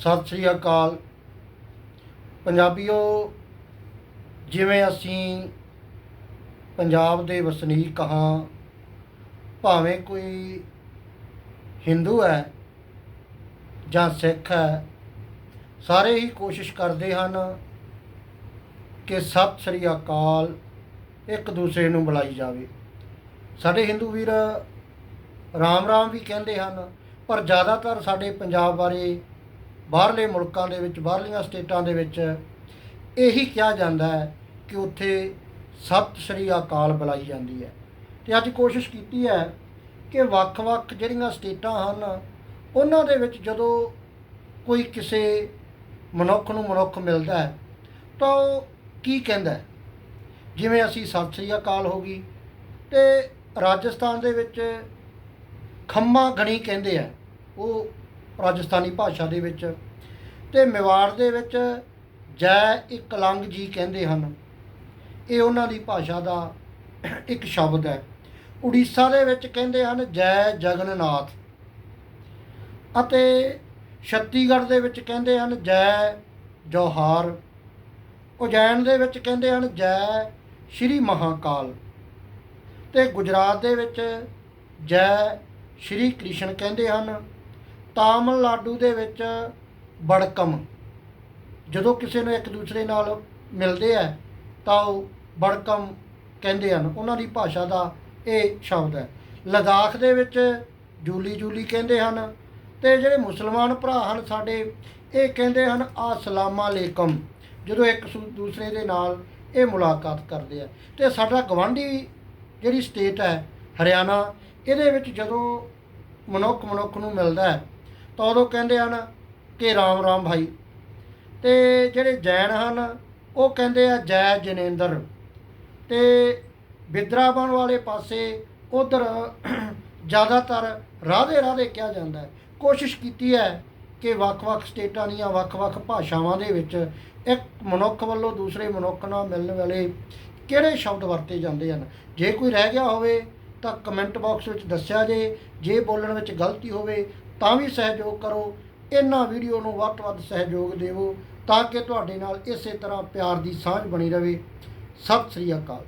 ਸਤਿ ਸ੍ਰੀ ਅਕਾਲ। ਪੰਜਾਬੀਓ, ਜਿਵੇਂ ਅਸੀਂ ਪੰਜਾਬ ਦੇ ਵਸਨੀਕ ਹਾਂ, ਭਾਵੇਂ ਕੋਈ ਹਿੰਦੂ ਹੈ ਜਾਂ ਸਿੱਖ ਹੈ, ਸਾਰੇ ਹੀ ਕੋਸ਼ਿਸ਼ ਕਰਦੇ ਹਨ ਕਿ ਸਤਿ ਸ੍ਰੀ ਅਕਾਲ ਇੱਕ ਦੂਸਰੇ ਨੂੰ ਬੁਲਾਈ ਜਾਵੇ। ਸਾਡੇ ਹਿੰਦੂ ਵੀਰ ਰਾਮ ਰਾਮ ਵੀ ਕਹਿੰਦੇ ਹਨ, ਪਰ ਜ਼ਿਆਦਾਤਰ ਸਾਡੇ ਪੰਜਾਬ ਬਾਰੇ ਬਾਹਰਲੇ ਮੁਲਕਾਂ ਦੇ ਵਿੱਚ, ਬਾਹਰਲੀਆਂ ਸਟੇਟਾਂ ਦੇ ਵਿੱਚ ਇਹੀ ਕਿਹਾ ਜਾਂਦਾ ਹੈ ਕਿ ਉੱਥੇ ਸਤਿ ਸ੍ਰੀ ਅਕਾਲ ਬੁਲਾਈ ਜਾਂਦੀ ਹੈ। ਤੇ ਅੱਜ ਕੋਸ਼ਿਸ਼ ਕੀਤੀ ਹੈ ਕਿ ਵੱਖ-ਵੱਖ ਜਿਹੜੀਆਂ ਸਟੇਟਾਂ ਹਨ, ਉਹਨਾਂ ਦੇ ਵਿੱਚ ਜਦੋਂ ਕੋਈ ਕਿਸੇ ਮਨੁੱਖ ਨੂੰ ਮਨੁੱਖ ਮਿਲਦਾ ਹੈ, ਤਾਂ ਉਹ ਕੀ ਕਹਿੰਦਾ ਜਿਵੇਂ ਅਸੀਂ ਸਤਿ ਸ੍ਰੀ ਅਕਾਲ ਹੋ ਗਈ ਤੇ ਰਾਜਸਥਾਨ ਦੇ ਵਿੱਚ ਖੰਮਾ ਗਣੀ ਕਹਿੰਦੇ ਆ, ਉਹ ਰਾਜਸਥਾਨੀ ਭਾਸ਼ਾ ਦੇ ਵਿੱਚ। ਤੇ ਮੇਵਾੜ ਦੇ ਵਿੱਚ ਜੈ ਇਕਲੰਗ ਜੀ ਕਹਿੰਦੇ ਹਨ। ਇਹ ਉਹਨਾਂ ਦੀ ਭਾਸ਼ਾ ਦਾ ਇੱਕ ਸ਼ਬਦ ਹੈ। ਉੜੀਸਾ ਦੇ ਵਿੱਚ ਕਹਿੰਦੇ ਹਨ, ਜੈ ਜਗਨਨਾਥ। ਅਤੇ ਛੱਤੀਗੜ੍ਹ ਦੇ ਵਿੱਚ ਕਹਿੰਦੇ ਹਨ, ਜੈ ਜੋਹਾਰ। ਉਜੈਨ ਦੇ ਵਿੱਚ ਕਹਿੰਦੇ ਹਨ, ਜੈ ਸ਼੍ਰੀ ਮਹਾਕਾਲ। ਤੇ ਗੁਜਰਾਤ ਦੇ ਵਿੱਚ ਜੈ ਸ਼੍ਰੀ ਕ੍ਰਿਸ਼ਨ ਕਹਿੰਦੇ ਹਨ। ਤਾਮਿਲਨਾਡੂ ਦੇ ਵਿੱਚ ਬੜਕਮ। ਜਦੋਂ ਕਿਸੇ ਨੂੰ ਇੱਕ ਦੂਸਰੇ ਨਾਲ ਮਿਲਦੇ ਆ, ਤਾਂ ਉਹ ਬੜਕਮ ਕਹਿੰਦੇ ਹਨ। ਉਹਨਾਂ ਦੀ ਭਾਸ਼ਾ ਦਾ ਇਹ ਸ਼ਬਦ ਹੈ। ਲਦਾਖ ਦੇ ਵਿੱਚ ਜੂਲੀ ਜੂਲੀ ਕਹਿੰਦੇ ਹਨ ਤੇ ਜਿਹੜੇ ਮੁਸਲਮਾਨ ਭਰਾ ਹਨ ਸਾਡੇ, ਇਹ ਕਹਿੰਦੇ ਹਨ ਅਸਲਾਮ ਅਲੈਕਮ ਜਦੋਂ ਇੱਕ ਦੂਸਰੇ ਦੇ ਨਾਲ ਇਹ ਮੁਲਾਕਾਤ ਕਰਦੇ ਆ। ਤੇ ਸਾਡਾ ਗਵਾਂਢੀ ਜਿਹੜੀ ਸਟੇਟ ਹੈ, ਹਰਿਆਣਾ, ਇਹਦੇ ਵਿੱਚ ਜਦੋਂ ਮਨੁੱਖ ਮਨੁੱਖ ਨੂੰ ਮਿਲਦਾ ਹੈ ਤਾਂ ਉਦੋਂ ਕਹਿੰਦੇ ਹਨ ਕਿ ਰਾਮ ਰਾਮ ਭਾਈ। ਤੇ ਜਿਹੜੇ ਜੈਨ ਹਨ, ਉਹ ਕਹਿੰਦੇ ਆ, ਜੈ ਜਨੇਂਦਰ। ਤੇ ਬਿਦਰਾਬਨ ਵਾਲੇ ਪਾਸੇ ਉਧਰ ਜ਼ਿਆਦਾਤਰ ਰਾਧੇ ਰਾਧੇ ਕਿਹਾ ਜਾਂਦਾ ਹੈ। ਕੋਸ਼ਿਸ਼ ਕੀਤੀ ਹੈ ਕਿ ਵੱਖ-ਵੱਖ ਸਟੇਟਾਂ ਦੀਆਂ ਵੱਖ-ਵੱਖ ਭਾਸ਼ਾਵਾਂ ਦੇ ਵਿੱਚ ਇੱਕ ਮਨੁੱਖ ਵੱਲੋਂ ਦੂਸਰੇ ਮਨੁੱਖ ਨਾਲ ਮਿਲਣ ਵਾਲੇ ਕਿਹੜੇ ਸ਼ਬਦ ਵਰਤੇ ਜਾਂਦੇ ਹਨ। ਜੇ ਕੋਈ ਰਹਿ ਗਿਆ ਹੋਵੇ ਤਾਂ ਕਮੈਂਟ ਬਾਕਸ ਵਿੱਚ ਦੱਸਿਆ ਜੇ ਜੇ ਬੋਲਣ ਵਿੱਚ ਗਲਤੀ ਹੋਵੇ ਤਾਂ ਵੀ ਸਹਿਯੋਗ ਕਰੋ, ਇਹਨਾਂ ਵੀਡੀਓ ਨੂੰ ਵੱਧ ਤੋਂ ਵੱਧ ਸਹਿਯੋਗ ਦਿਵੋ ਤਾਂ ਕਿ ਤੁਹਾਡੇ ਨਾਲ ਇਸੇ ਤਰ੍ਹਾਂ ਪਿਆਰ ਦੀ ਸਾਂਝ ਬਣੀ ਰਹੇ। ਸਤਿ ਸ੍ਰੀ ਅਕਾਲ।